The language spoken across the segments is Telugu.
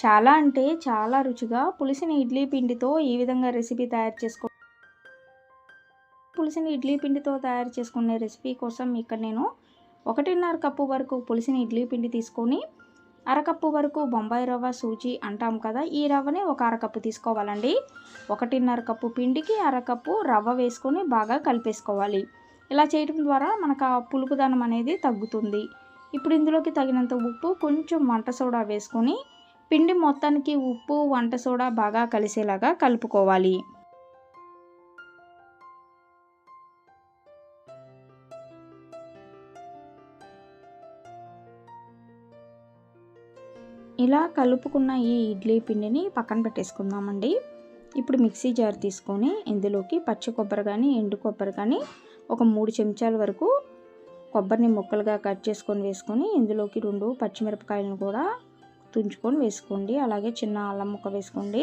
చాలా అంటే చాలా రుచిగా పులిసిన ఇడ్లీ పిండితో ఈ విధంగా రెసిపీ తయారు చేసుకో పులిసిన ఇడ్లీ పిండితో తయారు చేసుకునే రెసిపీ కోసం ఇక్కడ నేను ఒకటిన్నర కప్పు వరకు పులిసిన ఇడ్లీ పిండి తీసుకొని అరకప్పు వరకు బొంబాయి రవ్వ సూజీ అంటాం కదా ఈ రవ్వని ఒక అరకప్పు తీసుకోవాలండి. ఒకటిన్నర కప్పు పిండికి అరకప్పు రవ్వ వేసుకొని బాగా కలిపేసుకోవాలి. ఇలా చేయడం ద్వారా మనకు ఆ పులుపుదనం అనేది తగ్గుతుంది. ఇప్పుడు ఇందులోకి తగినంత ఉప్పు కొంచెం వంట సోడా వేసుకొని పిండి మొత్తానికి ఉప్పు వంట సోడా బాగా కలిసేలాగా కలుపుకోవాలి. ఇలా కలుపుకున్న ఈ ఇడ్లీ పిండిని పక్కన పెట్టేసుకుందామండి. ఇప్పుడు మిక్సీ జార్ తీసుకొని ఇందులోకి పచ్చి కొబ్బరి కానీ ఎండు కొబ్బరి కానీ ఒక మూడు చెంచాల వరకు కొబ్బరిని ముక్కలుగా కట్ చేసుకొని వేసుకొని ఇందులోకి రెండు పచ్చిమిరపకాయలను కూడా తుంచుకొని వేసుకోండి. అలాగే చిన్న అల్లం ముక్క వేసుకోండి.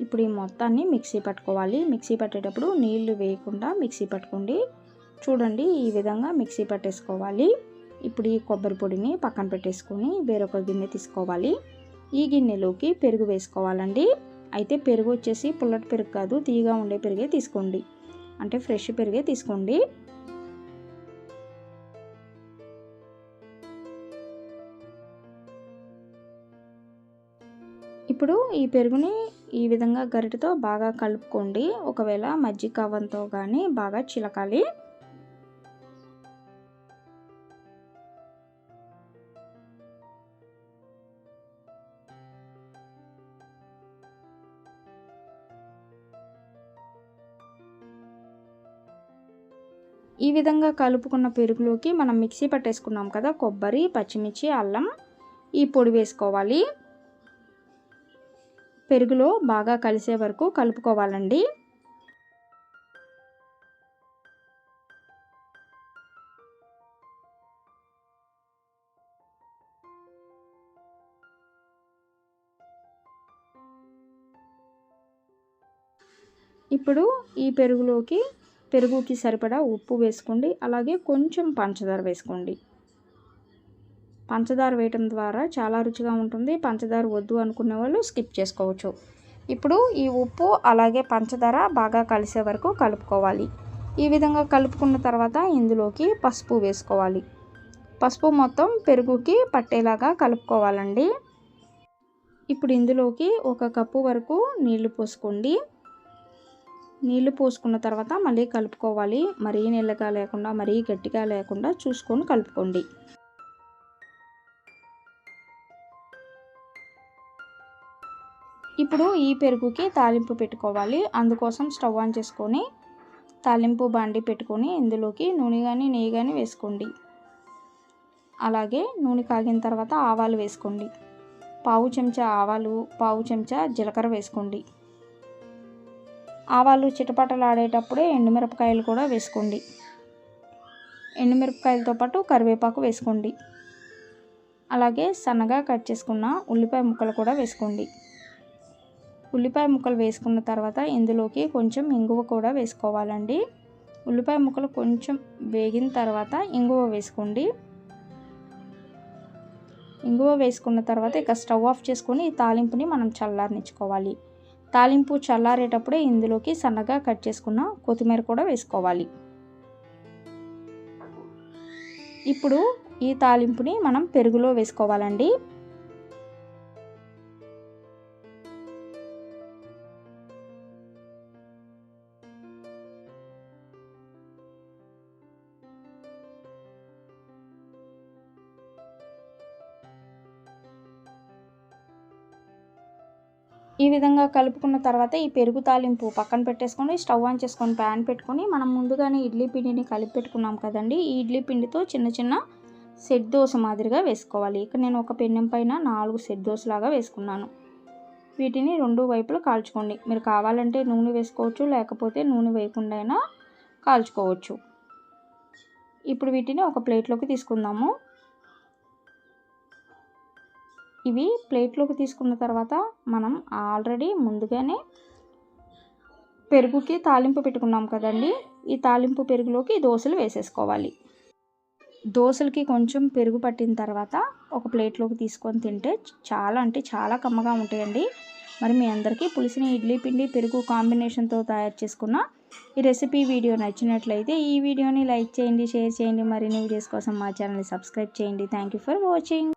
ఇప్పుడు ఈ మొత్తాన్ని మిక్సీ పట్టుకోవాలి. మిక్సీ పట్టేటప్పుడు నీళ్ళు వేయకుండా మిక్సీ పట్టుకోండి. చూడండి ఈ విధంగా మిక్సీ పట్టేసుకోవాలి. ఇప్పుడు ఈ కొబ్బరి పొడిని పక్కన పెట్టేసుకొని వేరొక గిన్నె తీసుకోవాలి. ఈ గిన్నెలోకి పెరుగు వేసుకోవాలండి. అయితే పెరుగు వచ్చేసి పుల్లటి పెరుగు కాదు తీగా ఉండే పెరుగే తీసుకోండి. అంటే ఫ్రెష్ పెరుగే తీసుకోండి. ఇప్పుడు ఈ పెరుగుని ఈ విధంగా గరిటతో బాగా కలుపుకోండి. ఒకవేళ మజ్జిగ కవ్వంతో కానీ బాగా చిలకాలి. ఈ విధంగా కలుపుకున్న పెరుగులోకి మనం మిక్సీ పట్టేసుకున్నాం కదా కొబ్బరి పచ్చిమిర్చి అల్లం ఈ పొడి వేసుకోవాలి. పెరుగులో బాగా కలిసే వరకు కలుపుకోవాలండి. ఇప్పుడు ఈ పెరుగులోకి పెరుగుకి సరిపడా ఉప్పు వేసుకోండి. అలాగే కొంచెం పంచదార వేసుకోండి. పంచదార వేయటం ద్వారా చాలా రుచిగా ఉంటుంది. పంచదార వద్దు అనుకునే వాళ్ళు స్కిప్ చేసుకోవచ్చు. ఇప్పుడు ఈ ఉప్పు అలాగే పంచదార బాగా కలిసే వరకు కలుపుకోవాలి. ఈ విధంగా కలుపుకున్న తర్వాత ఇందులోకి పసుపు వేసుకోవాలి. పసుపు మొత్తం పెరుగుకి పట్టేలాగా కలుపుకోవాలండి. ఇప్పుడు ఇందులోకి ఒక కప్పు వరకు నీళ్ళు పోసుకోండి. నీళ్ళు పోసుకున్న తర్వాత మళ్ళీ కలుపుకోవాలి. మరీ నీళ్ళగా లేకుండా మరీ గట్టిగా లేకుండా చూసుకొని కలుపుకోండి. ఇప్పుడు ఈ పెరుగుకి తాలింపు పెట్టుకోవాలి. అందుకోసం స్టవ్ ఆన్ చేసుకొని తాలింపు బాండి పెట్టుకొని ఇందులోకి నూనె కానీ నెయ్యి కానీ వేసుకోండి. అలాగే నూనె కాగిన తర్వాత ఆవాలు వేసుకోండి. పావు చెంచా ఆవాలు పావు చెంచా జీలకర్ర వేసుకోండి. ఆవాలు చిటపటలాడేటప్పుడే ఎండుమిరపకాయలు కూడా వేసుకోండి. ఎండుమిరపకాయలతో పాటు కరివేపాకు వేసుకోండి. అలాగే సన్నగా కట్ చేసుకున్న ఉల్లిపాయ ముక్కలు కూడా వేసుకోండి. ఉల్లిపాయ ముక్కలు వేసుకున్న తర్వాత ఇందులోకి కొంచెం ఇంగువ కూడా వేసుకోవాలండి. ఉల్లిపాయ ముక్కలు కొంచెం వేగిన తర్వాత ఇంగువ వేసుకోండి. ఇంగువ వేసుకున్న తర్వాత ఇక స్టవ్ ఆఫ్ చేసుకొని ఈ తాలింపుని మనం చల్లారనిచ్చుకోవాలి. తాలింపు చల్లారేటప్పుడే ఇందులోకి సన్నగా కట్ చేసుకున్న కొత్తిమీర కూడా వేసుకోవాలి. ఇప్పుడు ఈ తాలింపుని మనం పెరుగులో వేసుకోవాలండి. ఈ విధంగా కలుపుకున్న తర్వాత ఈ పెరుగు తాలింపు పక్కన పెట్టేసుకొని స్టవ్ ఆన్ చేసుకొని ప్యాన్ పెట్టుకొని మనం ముందుగానే ఇడ్లీ పిండిని కలిపి పెట్టుకున్నాం కదండి. ఈ ఇడ్లీ పిండితో చిన్న చిన్న సెట్ దోశ మాదిరిగా వేసుకోవాలి. ఇక్కడ నేను ఒక పెన్నెం పైన నాలుగు సెట్ దోశలాగా వేసుకున్నాను. వీటిని రెండు వైపులు కాల్చుకోండి. మీరు కావాలంటే నూనె వేసుకోవచ్చు లేకపోతే నూనె వేయకుండా అయినా కాల్చుకోవచ్చు. ఇప్పుడు వీటిని ఒక ప్లేట్లోకి తీసుకుందాము. ఇవి ప్లేట్లోకి తీసుకున్న తర్వాత మనం ఆల్రెడీ ముందుగానే పెరుగుకి తాలింపు పెట్టుకున్నాం కదండి. ఈ తాలింపు పెరుగులోకి దోశలు వేసేసుకోవాలి. దోశలకి కొంచెం పెరుగు పట్టిన తర్వాత ఒక ప్లేట్లోకి తీసుకొని తింటే చాలా అంటే చాలా కమ్మగా ఉంటాయండి. మరి మీ అందరికీ పులిసిన ఇడ్లీ పిండి పెరుగు కాంబినేషన్తో తయారు చేసుకున్న ఈ రెసిపీ వీడియో నచ్చినట్లయితే ఈ వీడియోని లైక్ చేయండి షేర్ చేయండి. మరిన్ని వీడియోస్ కోసం మా ఛానల్ని సబ్స్క్రైబ్ చేయండి. Thank you for watching.